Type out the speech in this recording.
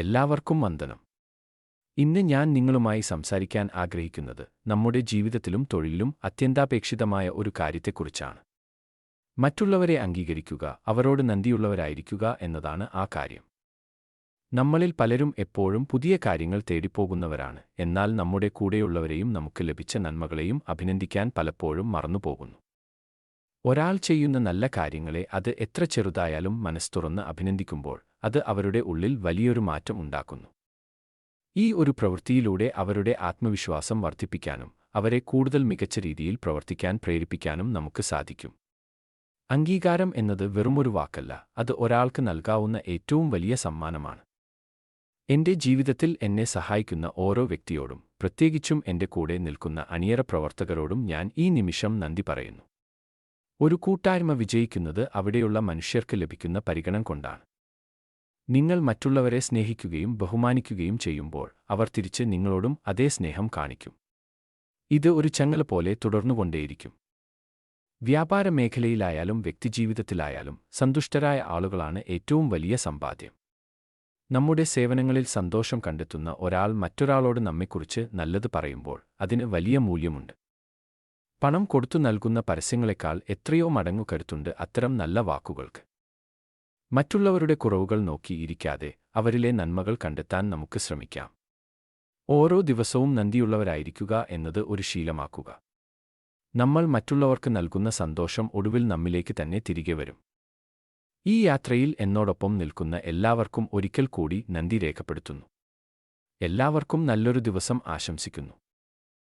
എല്ലാവർക്കും വന്ദനം. ഇന്ന് ഞാൻ നിങ്ങളുമായി സംസാരിക്കാൻ ആഗ്രഹിക്കുന്നത് നമ്മുടെ ജീവിതത്തിലും തൊഴിലിലും അത്യന്താപേക്ഷിതമായ ഒരു കാര്യത്തെക്കുറിച്ചാണ്. മറ്റുള്ളവരെ അംഗീകരിക്കുക അവരോട് നന്ദിയുള്ളവരായിരിക്കുക എന്നതാണ് ആ കാര്യം. നമ്മളിൽ പലരും എപ്പോഴും പുതിയ കാര്യങ്ങൾ തേടിപ്പോകുന്നവരാണ് എന്നാൽ നമ്മുടെ കൂടെയുള്ളവരെയും നമുക്ക് ലഭിച്ച നന്മകളെയും അഭിനന്ദിക്കാൻ പലപ്പോഴും മറന്നുപോകുന്നു. ഒരാൾ ചെയ്യുന്ന നല്ല കാര്യങ്ങളെ അത് എത്ര ചെറുതായാലും മനസ്തുറന്ന് അഭിനന്ദിക്കുമ്പോൾ അത് അവരുടെ ഉള്ളിൽ വലിയൊരു മാറ്റം ഉണ്ടാക്കുന്നു. ഈ ഒരു പ്രവൃത്തിയിലൂടെ അവരുടെ ആത്മവിശ്വാസം വർദ്ധിപ്പിക്കാനും അവരെ കൂടുതൽ മികച്ച രീതിയിൽ പ്രവർത്തിക്കാൻ പ്രേരിപ്പിക്കാനും നമുക്ക് സാധിക്കും. അംഗീകാരം എന്നത് വെറുമൊരു വാക്കല്ല അത് ഒരാൾക്ക് നൽകാവുന്ന ഏറ്റവും വലിയ സമ്മാനമാണ്. എന്റെ ജീവിതത്തിൽ എന്നെ സഹായിക്കുന്ന ഓരോ വ്യക്തിയോടും പ്രത്യേകിച്ചും എന്റെ കൂടെ നിൽക്കുന്ന അണിയറ പ്രവർത്തകരോടും ഞാൻ ഈ നിമിഷം നന്ദി പറയുന്നു. ഒരു കൂട്ടായ്മ വിജയിക്കുന്നത് അവിടെയുള്ള മനുഷ്യർക്ക് ലഭിക്കുന്ന പരിഗണന കൊണ്ടാണ്. നിങ്ങൾ മറ്റുള്ളവരെ സ്നേഹിക്കുകയും ബഹുമാനിക്കുകയും ചെയ്യുമ്പോൾ അവർ തിരിച്ച് നിങ്ങളോടും അതേ സ്നേഹം കാണിക്കും. ഇത് ഒരു ചങ്ങല പോലെ തുടർന്നുകൊണ്ടേയിരിക്കും. വ്യാപാര മേഖലയിലായാലും വ്യക്തിജീവിതത്തിലായാലും സന്തുഷ്ടരായ ആളുകളാണ് ഏറ്റവും വലിയ സമ്പാദ്യം. നമ്മുടെ സേവനങ്ങളിൽ സന്തോഷം കണ്ടെത്തുന്ന ഒരാൾ മറ്റൊരാളോട് നമ്മെക്കുറിച്ച് നല്ലത് പറയുമ്പോൾ അതിന് വലിയ മൂല്യമുണ്ട്. പണം കൊടുത്തു നൽകുന്ന പരസ്യങ്ങളെക്കാൾ എത്രയോ മടങ്ങു കരുത്തുണ്ട് അത്തരം നല്ല വാക്കുകൾക്ക്. മറ്റുള്ളവരുടെ കുറവുകൾ നോക്കി ഇരിക്കാതെ അവരിലെ നന്മകൾ കണ്ടെത്താൻ നമുക്ക് ശ്രമിക്കാം. ഓരോ ദിവസവും നന്ദിയുള്ളവരായിരിക്കുക എന്നത് ഒരു ശീലമാക്കുക. നമ്മൾ മറ്റുള്ളവർക്ക് നൽകുന്ന സന്തോഷം ഒടുവിൽ നമ്മിലേക്ക് തന്നെ തിരികെ വരും. ഈ യാത്രയിൽ എന്നോടൊപ്പം നിൽക്കുന്ന എല്ലാവർക്കും ഒരിക്കൽ കൂടി നന്ദി രേഖപ്പെടുത്തുന്നു. എല്ലാവർക്കും നല്ലൊരു ദിവസം ആശംസിക്കുന്നു.